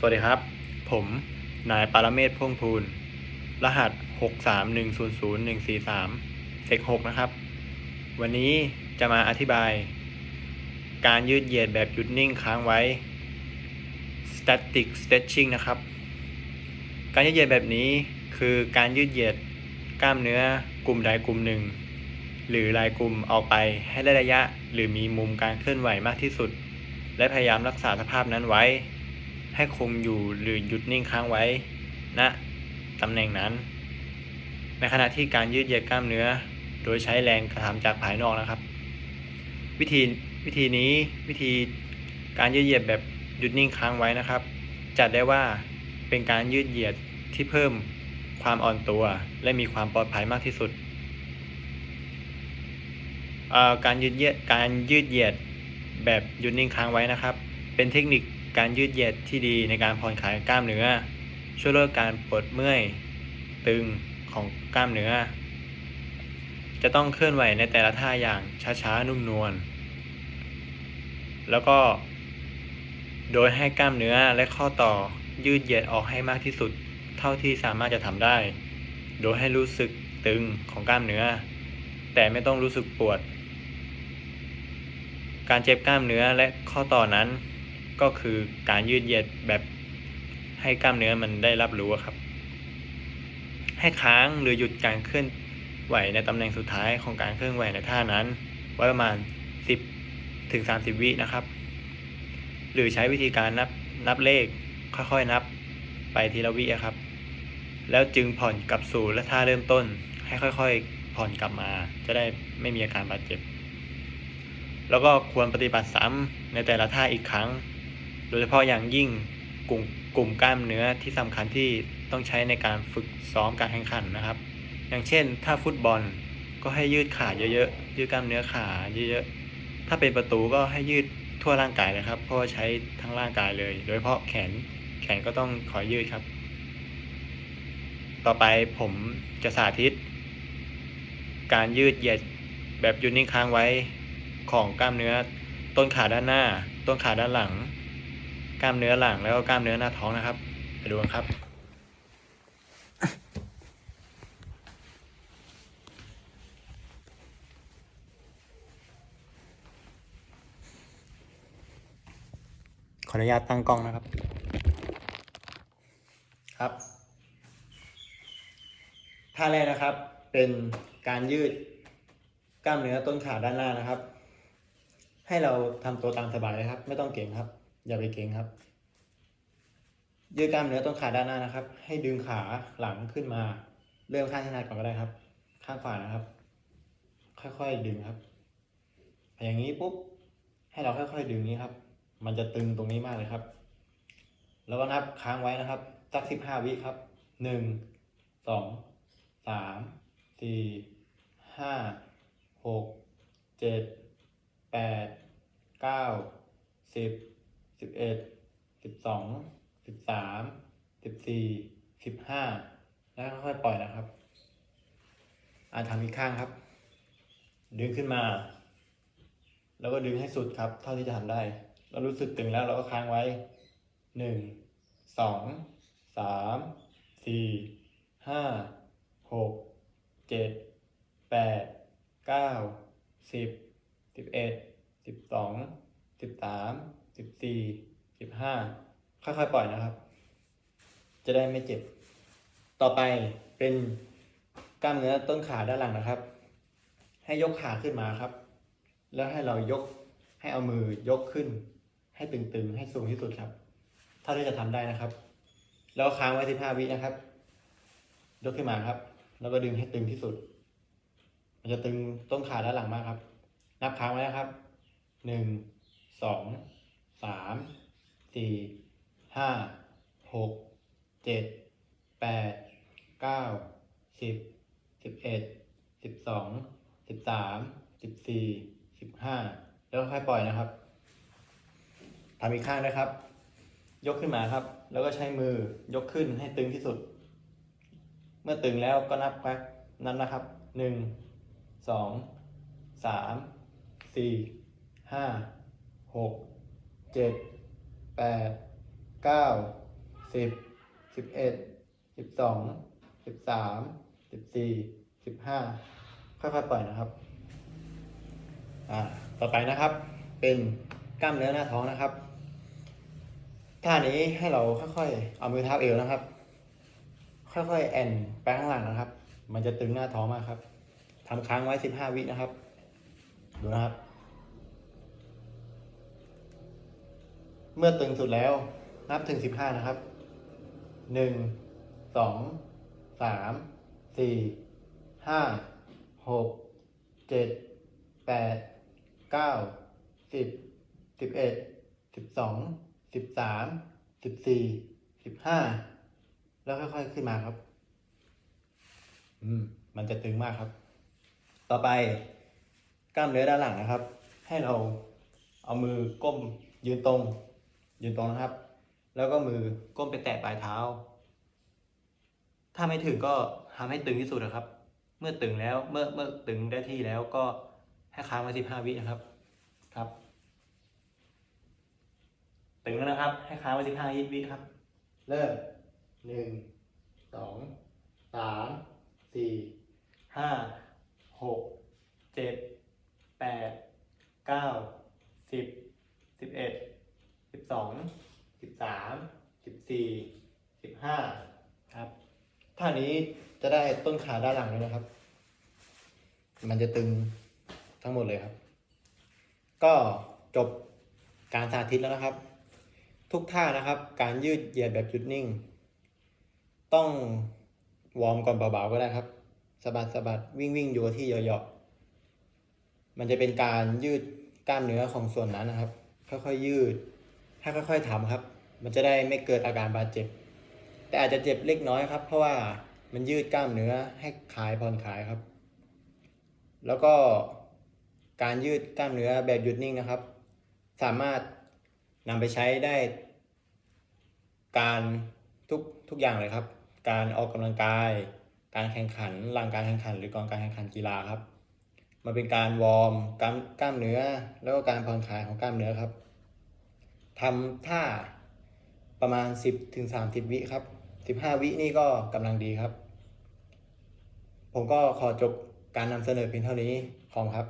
สวัสดีครับ ผมนายปารเมศพ่วงพูนรหัส 631000143เด็ก6นะครับ วันนี้จะมาอธิบาย การยืดเหยียดแบบหยุดนิ่งค้างไว้ static stretching นะครับ การยืดเหยียดแบบนี้คือการยืดเหยียดกล้ามเนื้อกลุ่มใดกลุ่มหนึ่ง หรือรายกลุ่มออกไปให้ได้ระยะ หรือมีมุมการเคลื่อนไหวมากที่สุด และพยายามรักษาสภาพนั้นไว้ ให้คงอยู่หรือหยุดนิ่งค้างไว้ณตำแหน่งนั้น ในขณะที่การยืดเหยียดกล้ามเนื้อ โดยใช้แรงกระทำจากภายนอกนะครับ วิธีวิธีนี้วิธีการยืดเหยียดแบบหยุดนิ่งค้างไว้นะครับ จัดได้ว่าเป็นการยืดเหยียดที่เพิ่มความอ่อนตัว และมีความปลอดภัยมากที่สุด การยืดเหยียดการยืดเหยียดแบบหยุดนิ่งค้างไว้นะครับ เป็นเทคนิค การยืดเหยียดที่ดีในการผ่อนคลายกล้ามเนื้อ ช่วยลดการปวดเมื่อยตึงของกล้ามเนื้อ จะต้องเคลื่อนไหวในแต่ละท่าอย่างช้าๆนุ่มนวล แล้วก็ โดยให้กล้ามเนื้อและข้อต่อยืดเหยียดออกให้มากที่สุด เท่าที่สามารถจะทำได้ โดยให้รู้สึกตึงของกล้ามเนื้อ แต่ไม่ต้องรู้สึกปวด การเจ็บกล้ามเนื้อและข้อต่อนั้น ก็คือการยืดเหยียดแบบให้กล้ามเนื้อมันได้รับรู้ครับ ให้ค้างหรือหยุดการเคลื่อนไหวในตำแหน่งสุดท้ายของการเคลื่อนไหวในท่านั้น ไว้ประมาณ 10ถึง30 วินะครับ หรือใช้วิธีการนับนับเลขค่อยๆนับไปทีละวิครับ แล้วจึงผ่อนกลับสู่และท่าเริ่มต้น ให้ค่อยๆ ผ่อนกลับมา จะได้ไม่มีอาการบาดเจ็บ แล้วก็ควรปฏิบัติซ้ำในแต่ละท่าอีกครั้ง โดยเฉพาะอย่างยิ่งกลุ่มกลุ่มกล้ามเนื้อที่สำคัญที่ต้องใช้ในการฝึกซ้อมการแข่งขันนะครับ อย่างเช่น ถ้าฟุตบอลก็ให้ยืดขาเยอะๆยืดกล้ามเนื้อขาเยอะๆถ้าเป็นประตูก็ให้ยืดทั่วร่างกายเลยครับ เพราะว่าใช้ทั้งร่างกายเลย โดยเฉพาะแขนแขนก็ต้องขอยืดครับ ต่อไปผมจะสาธิต การยืดเหยียดแบบยุดนิ่งค้างไว้ของกล้ามเนื้อ ต้นขาด้านหน้า ต้นขาด้านหลัง กล้ามเนื้อหลังแล้วก็กล้ามเนื้อหน้าท้องนะครับ ไปดูกันครับ ขออนุญาตตั้งกล้องนะครับ ครับ ท่าแรกนะครับ เป็นการยืดกล้ามเนื้อต้นขาด้านหน้านะครับ ให้เราทำตัวตามสบายเลยครับ ไม่ต้องเก่งครับ อย่าไปเก่งครับ ยืดกล้ามเนื้อต้นขาด้านหน้านะครับ ให้ดึงขาหลังขึ้นมา เริ่มข้างถนัดก่อนก็ได้ครับ ข้างขวานะครับ ค่อยๆดึงครับ อย่างนี้ปุ๊บให้เราค่อยๆดึงนี้ครับ มันจะตึงตรงนี้มากเลยครับ แล้วก็นับค้างไว้นะครับสักสิบห้าวิครับหนึ่งสองสามสี่ห้าหกเจ็ด แปด เก้า สิบ สิบ เอ็ดสิบสองสิบสามสิบสี่สิบห้าแล้วค่อยๆปล่อยนะครับอ่าทำอีกข้างครับ ดึงขึ้นมา แล้วก็ดึงให้สุดครับ เท่าที่จะทำได้ เรารู้สึกตึงแล้วเราก็ค้างไว้หนึ่งสองสามสี่ห้าหกเจ็ดแปดเก้าสิบสิบเอ็ดสิบสองสิบสาม สิบสี่สิบห้าค่อยๆปล่อยนะครับ จะได้ไม่เจ็บ ต่อไปเป็นกล้ามเนื้อต้นขาด้านหลังนะครับ ให้ยกขาขึ้นมาครับ แล้วให้เรายกให้เอามือยกขึ้น ให้ตึงๆ ให้สูงที่สุดครับเท่าที่จะทำได้นะครับ แล้วค้างไว้15วินะครับ ยกขึ้นมาครับ แล้วก็ดึงให้ตึงที่สุด มันจะตึงต้นขาด้านหลังมากครับ นับค้างไว้นะครับหนึ่งสอง สามสี่ห้าหกเจ็ดแปดเก้าสิบสิบเอ็ดสิบสองสิบสามสิบสี่สิบห้าแล้วค่อยปล่อยนะครับทำอีกข้างนะครับ ยกขึ้นมาครับ แล้วก็ใช้มือยกขึ้นให้ตึงที่สุด เมื่อตึงแล้วก็นับครับนับนะครับหนึ่งสองสามสี่ห้าหก เจ็ดแปดเก้าสิบสิบเอ็ดสิบสองสิบสามสิบสี่สิบห้าค่อยๆปล่อยนะครับ อ่า ต่อไปนะครับ เป็นกล้ามเนื้อหน้าท้องนะครับ ท่านี้ให้เราค่อยๆ เอามือเท้าเอวนะครับ ค่อยๆ แอนไปข้างหลังนะครับ มันจะตึงหน้าท้องมากครับทำค้างไว้สิบห้าวินะครับ ดูนะครับ เมื่อตึงสุดแล้ว นับถึงสิบห้านะครับหนึ่งสองสามสี่ห้าหกเจ็ดแปดเก้าสิบสิบเอ็ดสิบสองสิบสามสิบสี่สิบห้าแล้วค่อยๆขึ้นมาครับ อืม มันจะตึงมากครับ ต่อไปกล้ามเนื้อด้านหลังนะครับ ให้เราเอามือก้มยืนตรง ยืนตรงนะครับ แล้วก็มือก้มไปแตะปลายเท้า ถ้าไม่ถึงก็ทำให้ตึงที่สุดนะครับ เมื่อตึงแล้วเมื่อเมื่อตึงได้ที่แล้วก็ให้ค้างไว้สิบห้าวินะครับ ครับ ตึงแล้วนะครับ ให้ค้างไว้สิบห้าวิครับ เริ่มหนึ่งสองสามสี่ห้าหกเจ็ดแปดเก้าสิบสิบเอ็ด สิบสองสิบสามสิบสี่สิบห้าครับท่านี้จะได้ต้นขาด้านหลังด้วยนะครับ มันจะตึงทั้งหมดเลยครับ ก็จบการสาธิตแล้วนะครับ ทุกท่านะครับ การยืดเหยียดแบบหยุดนิ่ง ต้องวอร์มก่อนเบาๆก็ได้ครับสะบัดสะบัดวิ่งวิ่งอยู่กับที่เหยาะๆมันจะเป็นการยืดกล้ามเนื้อของส่วนนั้นนะครับ ค่อยๆยืด ให้ค่อยๆทำครับ มันจะได้ไม่เกิดอาการบาดเจ็บ แต่อาจจะเจ็บเล็กน้อยครับ เพราะว่ามันยืดกล้ามเนื้อให้คลายผ่อนคลายครับ แล้วก็การยืดกล้ามเนื้อแบบหยุดนิ่งนะครับ สามารถนำไปใช้ได้ การทุกทุกอย่างเลยครับ การออกกำลังกาย การแข่งขันหลังการแข่งขัน หรือก่อนการแข่งขันกีฬาครับ มันเป็นการวอร์มกล้ามกล้ามเนื้อ แล้วก็การผ่อนคลายของกล้ามเนื้อครับ ทำท่าประมาณ 10ถึง30 วิครับ 15 วินี่ก็กำลังดีครับ ผมก็ขอจบการนำเสนอเพียงเท่านี้ขอบคุณครับ